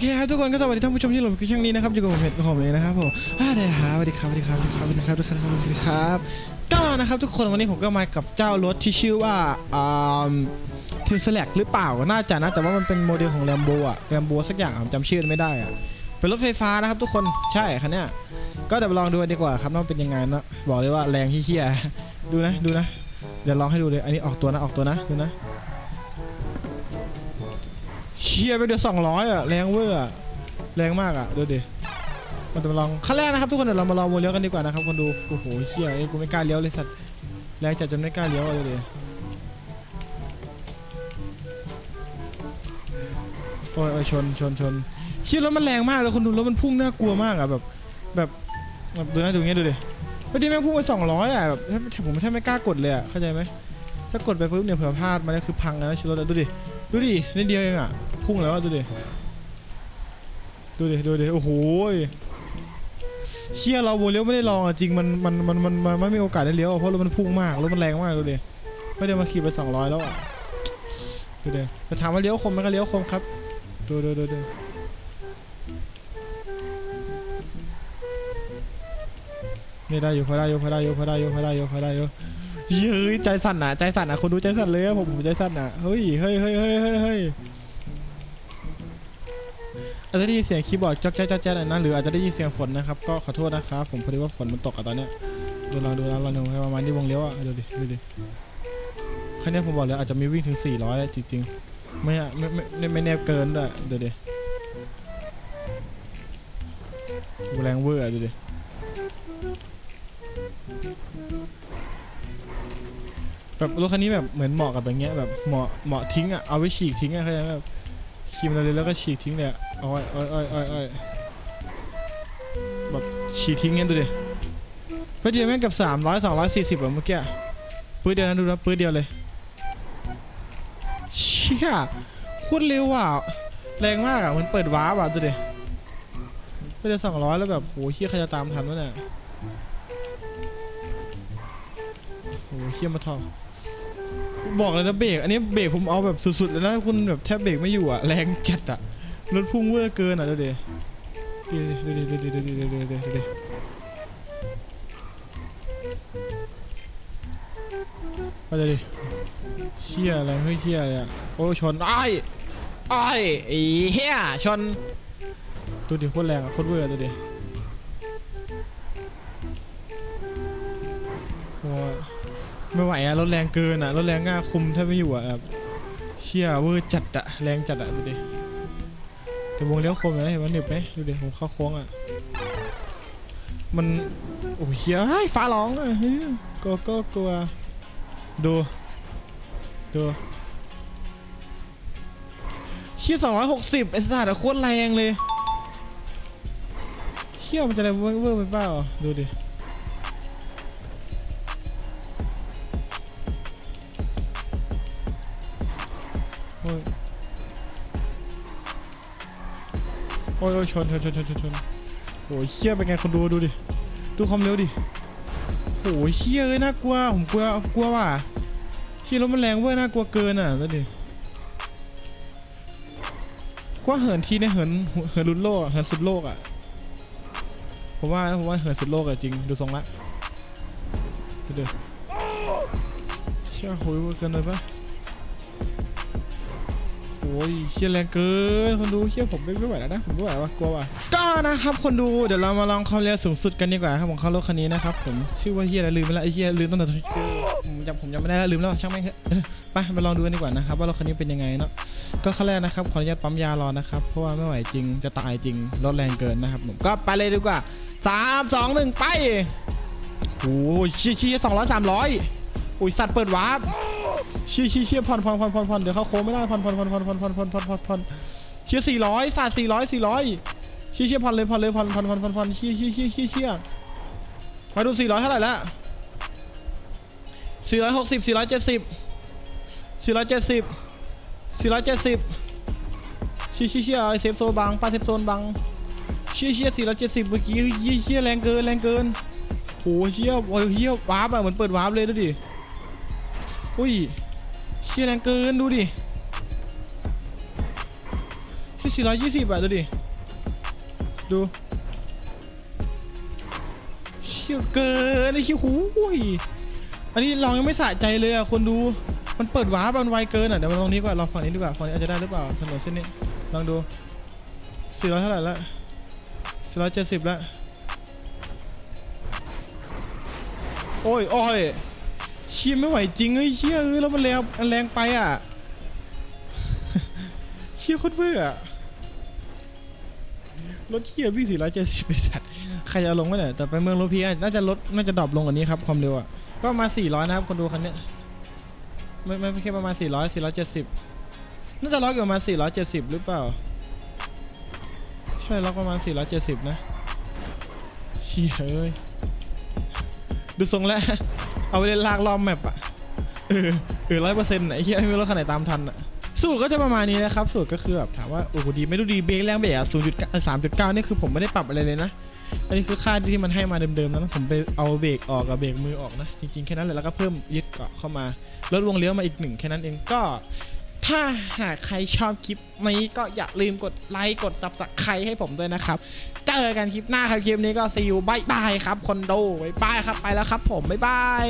เคครับทุกคนก็สวัสดีท่านผู้ชมที่หลบอยู่ช่องนี้นะครับอยู่กับผมเพชรผมเองนะครับผมอ่าได้ครับสวัสดีครับสวัสดีครับสวัสดีครับสวัสดีครับทุกท่านครับสวัสดีครับก็นะครับทุกคนวันนี้ผมก็มากับเจ้ารถที่ชื่อว่าอ่าเทสแลกหรือเปล่าน่าจะนะแต่ว่ามันเป็นโมเดลของแลมโบอะแลมโบสักอย่างผมจำชื่อไม่ได้อะเป็นรถไฟฟ้านะครับทุกคนใช่คันเนี้ยก็เดี๋ยวลองดูดีกว่าครับว่าเป็นยังไงนะบอกเลยว่าแรงเฮี้ยดูนะดูนะเดี๋ยวลองให้ดูเลยอันนี้ออกตัวนะออกตัวนะดูนะ เชียไปเดี๋ยวสองร้อยอะแรงเวอร์อะแรงมากอะดูดิมาลองขั้นแรกนะครับทุกคนเดี๋ยวเรามาลองวนเลี้ยวกันดีกว่านะครับคนดูโอ้โหเชียไอ้กูไม่กล้าเลี้ยวเลยสัตว์แรงจัดจนไม่กล้าเลี้ยวอะดูดิโอ้ยโอ้ยชนชนชนเชียรถมันแรงมากเลยคนดูรถมันพุ่งน่ากลัวมากอะแบบแบบแบบดูนะดูอย่างเงี้ยดูดิไม่ได้แม่งพุ่งไปสองร้อยอะแบบผมแทบไม่กล้ากดเลยอะเข้าใจไหมถ้ากดไปปุ๊บเนี่ยเผื่อพลาดมันก็คือพังนะชุดรถดูดิ ดูดินิดเดียวเองอะพุ่งแล้วดูดิดูดิดูดิโอ้โหเชี่ยเราโมเลี้ยวไม่ได้ลองอะจริงมันมันมันมันมันไม่มีโอกาสได้เลี้ยวเพราะรถมันพุ่งมากรถมันแรงมากดูดิไม่ได้มาขี่ไป200แล้วอะดูดิจะถามว่าเลี้ยวคมไหมก็เลี้ยวคมครับดูดูดูดูนี่ได้อยู่พอได้อยู่พอได้อยู่พอได้อยู่พอได้อยู่พอได้อยู่ เฮ้ยใจสั่นอะใจสั่นอะคนดูใจสั่นเลยอะผมผมใจสั่นอะเฮ้ยเฮ้ยเฮ้ยเฮ้ยเฮ้ยเฮ้ยอาจจะได้ยินเสียงคีย์บอร์ดจ๊อกแจ๊กจ๊อกแจ๊กหน่อยนะหรืออาจจะได้ยินเสียงฝนนะครับก็ขอโทษนะครับผมพอดีว่าฝนมันตกอะตอนเนี้ยดูลองดูลองลองดูให้ประมาณที่วงเลี้ยวอะดูดิดูดิคันนี้ผมบอกเลยอาจจะมีวิ่งถึง 400 จริงๆไม่อะไม่ไม่ไม่แนบเกินด้วยดูดิแรงเวอร์ดูดิ แบบรถคันนี้แบบเหมือนเหมาะกับอย่างเงี้ยแบบเหมาะเหมาะทิ้งอะเอาไว้ฉีกทิ้งอะเข้าใจไหมแบบขี่มาเลยแล้วก็ฉีกทิ้งเลยอะเอาไว้เอาไว้อาไว้อาไว้แบบฉีกทิ้งเงี้ยดูดิเพื่อเดียวแม่งกับ300 240แบบเมื่อกี้ปื้ดเดียวนะดูนะปื้ดเดียวเลยเชี่ยโคตรเร็วอะแรงมากอะเหมันเปิดว้าร์ปอะดูดิปื้ดเดียว200แล้วแบบโหเชี่ยใครจะตามทันวะเนี่ยโหเชี่ยมาทอง บอกเลยนะเบรกอันนี้เบรกผมเอาแบบสุดๆเลยนะคุณแบบแทบเบรกไม่อยู่อะแรงจัดอะรถพุ่งเวอร์เกินอะเดูดิดูดิดูดิดูดิดูดิดูดิดูดิมาเลยดิเชี่ยแรงเฮ้ยเชี่ยเลยอะโอ้ชนไอ้ายอ้ายไอ้เหี้ยชนดูดิโคตรแรงอะโคตรเวอร์ดูดิ ไม่ไหวอะรถแรงเกินอะรถแรงง่าคุมแทบไม่อยู่อะแบบเชี่ยเวอร์จัดอะแรงจัดอะดูดิแต่วงเลี้ยวคมนะเห็นมันหนึบไหมดูดิผมเข้าโค้งอะมันโอ้ยเชี่ยเฮ้ยฟ้าร้องอะเฮ้ยก็ก็กลัวดูดูเชี่ยสองร้อยหกสิบไอ้สัตว์อะโคตรแรงเลยเชี่ยมันจะอะไรเวอร์เวอร์ไปเปล่าดูดิ อ้ยโอ้ยโอ้ยชนชนชนชนชนชนโอ้ยเชี่ยเป็นไงคนดูดูดิ ดูความเร็วดิโอ้ยเชี่ยเอ้ยน่ากลัว ผมกลัว กลัวว่ะเชี่ยรถมันแรงเว้ยน่ากลัวเกินอะแล้วดิกว่าเหินทีเนี่ยเหิน เหินลุนโลกอะเหินสุดโลกอะ ผมว่านะผมว่าเหินสุดโลกอะจริง ดูทรงละดูดิเชี่ยโหยเกินเลยปะ โอ้ยเชี่ยแรงเกินคนดูเชี่ยผมไม่ไหวแล้วนะผมไม่ไหวว่ะกลัวว่ะก็นะครับคนดูเดี๋ยวเรามาลองความเร็วสูงสุดกันดีกว่าครับของเขารถคันนี้นะครับผมชื่อว่าเฮียอะไรลืมไปแล้วไอ้เฮียลืมตั้งแต่ผมจำผมจำไม่ได้แล้วลืมแล้วช่างแม่งเถอะไปมาลองดูกันดีกว่านะครับว่ารถคันนี้เป็นยังไงเนาะก็ขั้นแรกนะครับขออนุญาตปั๊มยารอนะครับเพราะว่าไม่ไหวจริงจะตายจริงรถแรงเกินนะครับผมก็ไปเลยดีกว่าสามสองหนึ่งไปโอ้ยชี้ชี้สองร้อยสามร้อยอุ้ยสัตว์เปิดวาร์ป เชี่ยเชี่ยเชี่ยผ่อนผ่อนผ่อนผ่อนผ่อนเดี๋ยวเข้าโค้งไม่ได้ผ่อนผ่อนผ่อนผ่อนผ่อนผ่อนผ่อนผ่อนผ่อนผ่อนเชี่ยสี่ร้อยสาดสี่ร้อยสี่ร้อยเชี่ยเชี่ยผ่อนเลยผ่อนเลยผ่อนผ่อนผ่อนผ่อนผ่อนเชี่ยเชี่ยเชี่ยเชี่ยเชี่ยมาดูสี่ร้อยเท่าไหร่ละสี่ร้อยหกสิบสี่ร้อยเจ็ดสิบสี่ร้อยเจ็ดสิบสี่ร้อยเจ็ดสิบเชี่ยเชี่ยเชี่ยไอเซฟโซนบังปาเซฟโซนบังเชี่ยเชี่ยสี่ร้อยเจ็ดสิบเมื่อกี้เชี่ยเชี่ยแรงเกินแรงเกินโหเชี่ยโอ้ยเชี่ยวาร์ปอะเหมือนเปิดวาร์ปเลยดูดิอุ้ย เชี่ยแรงเกินดูดิที่สี่ร้อยยี่สิบอะดูดิ ดูเชี่ยเกินไอ้เชี่ยหูยอันนี้ลองยังไม่สะใจเลยอะคนดู มันเปิดวาร์ปมันไวเกินอะเดี๋ยวมาลองนี้ก่อนลองฝั่งนี้ดีกว่าฝั่งนี้อาจจะได้หรือเปล่าถนนเส้นนี้ลองดูสี่ร้อยเท่าไหร่ละสี่ร้อยเจ็ดสิบละโอ้ยโอ้ย เชี่ยไม่ไหวจริงเฮ้ยเชี่ยเอ้ยแล้วมันแรงแรงไปอะเชี่ยโคตรเบื่อรถเชี่ยพี่สี่ร้อยเจ็ดสิบสัตว์ใครจะลงวะเนี่ยแต่ไปเมืองโลพีน่าจะลดน่าจะดรอปลงกว่านี้ครับความเร็วอะก็มาสี่ร้อยนะครับคนดูคันเนี้ยไม่ไม่ไม่แค่ประมาณสี่ร้อยสี่ร้อยเจ็ดสิบน่าจะล็อกอยู่ประมาณสี่ร้อยเจ็ดสิบหรือเปล่าใช่ล็อกประมาณ470นะเชี่ยเอ้ยดูทรงแล้ว เอาไปเล่นลากรอบแมปอะเออเออร้อยเปอร์เซ็นต์ไหนเฮียไม่รู้รถคันไหนตามทันอะสูตรก็จะประมาณนี้นะครับ สูตรก็คือแบบถามว่าโอ้โหดีไม่รู้ดีเบรกแรงเบรกอะ0.9 3.9นี่คือผมไม่ได้ปรับอะไรเลยนะอันนี้คือค่าที่มันให้มาเดิมๆนะผมไปเอาเบรกออกกับเบรกมือออกนะจริงๆแค่นั้นเลยแล้วก็เพิ่มยึดเกาะเข้ามาลดวงเลี้ยวมาอีกหนึ่งแค่นั้นเองก็ ถ้าหากใครชอบคลิปนี้ก็อย่าลืมกดไลค์กดซับสไคร้ให้ผมด้วยนะครับ เจอกันคลิปหน้าครับคลิปนี้ก็ซีอูบายบายครับคอนโดบายบายครับไปแล้วครับผมบายบาย